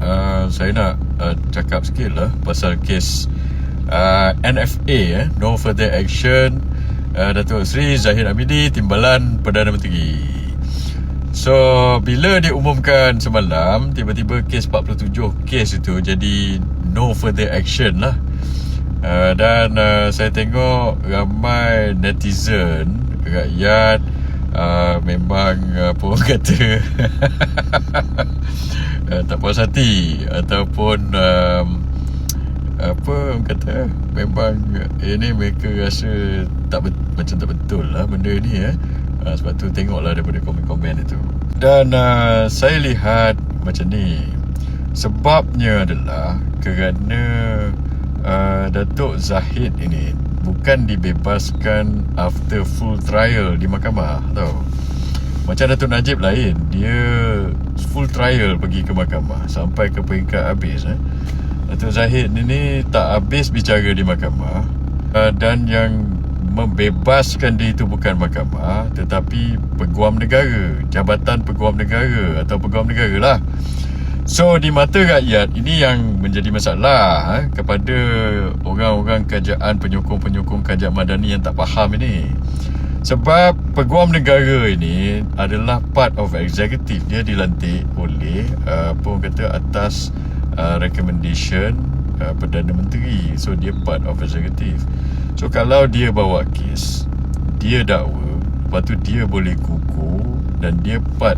uh, saya nak uh, cakap sikit lah pasal kes uh, NFA eh, No Further Action uh, Datuk Seri Zahid Hamidi Timbalan Perdana Menteri. So bila diumumkan semalam Tiba-tiba kes 47 kes itu jadi No Further Action lah. Uh, Dan uh, saya tengok ramai netizen Rakyat uh, Memang uh, apa orang kata uh, Tak puas hati. Ataupun um, apa orang kata memang ini mereka rasa tak bet, macam tak betul lah benda ni eh. Uh, sebab tu tengoklah daripada komen-komen itu. Dan uh, saya lihat macam ni. Sebabnya adalah kerana uh, Datuk Zahid ini bukan dibebaskan after full trial di mahkamah tau macam Datuk Najib lain dia full trial pergi ke mahkamah sampai ke peringkat habis eh Datuk Zahid ini tak habis bicara di mahkamah uh, dan yang membebaskan dia itu bukan mahkamah tetapi peguam negara, jabatan peguam negara atau peguam negara lah. So di mata rakyat ini yang menjadi masalah eh, kepada orang-orang kerajaan penyokong-penyokong kerajaan madani yang tak faham ini. Sebab peguam negara ini adalah part of executive. Dia dilantik oleh uh, apa orang kata atas uh, recommendation uh, Perdana Menteri. So dia part of executive. So kalau dia bawa kes Dia dakwa Lepas tu dia boleh kukuh Dan dia part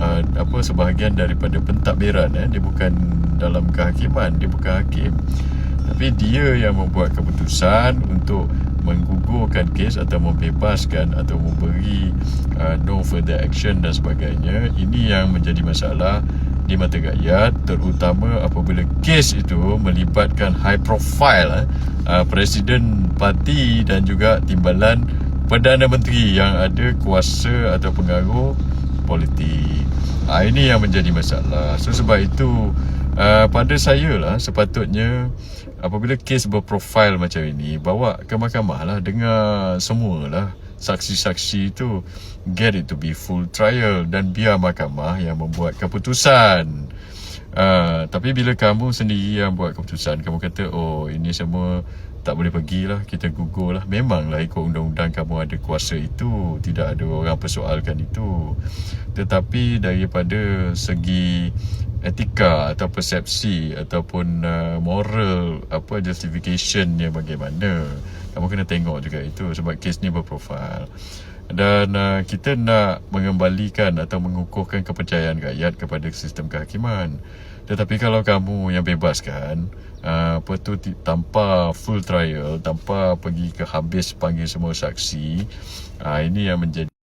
uh, Apa sebahagian daripada pentadbiran eh? Dia bukan dalam kehakiman Dia bukan hakim. Tapi dia yang membuat keputusan Untuk menggugurkan kes atau membebaskan atau memberi uh, no further action dan sebagainya. Ini yang menjadi masalah di mata rakyat terutama apabila kes itu melibatkan high profile eh, uh, presiden parti dan juga timbalan perdana menteri yang ada kuasa atau pengaruh politik. Uh, ini yang menjadi masalah. So sebab itu uh, pada saya lah sepatutnya apabila kes berprofil macam ini bawa ke mahkamah lah dengar semualah saksi-saksi itu get it to be full trial dan biar mahkamah yang membuat keputusan. Uh, tapi bila kamu sendiri yang buat keputusan, kamu kata, oh ini semua tak boleh pergilah, kita gugur lah. Memanglah ikut undang-undang kamu ada kuasa itu, tidak ada orang persoalkan itu. Tetapi daripada segi etika atau persepsi ataupun uh, moral apa justificationnya bagaimana kamu kena tengok juga itu sebab kes ni berprofil dan uh, kita nak mengembalikan atau mengukuhkan kepercayaan rakyat kepada sistem kehakiman. Tetapi kalau kamu yang bebaskan uh, apa tu tanpa full trial tanpa pergi ke habis panggil semua saksi uh, ini yang menjadi